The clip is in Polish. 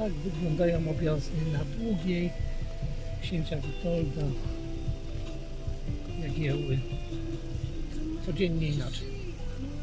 tak wyglądają objazdy na Długiej, księcia Witolda, Jagiełły. Codziennie inaczej.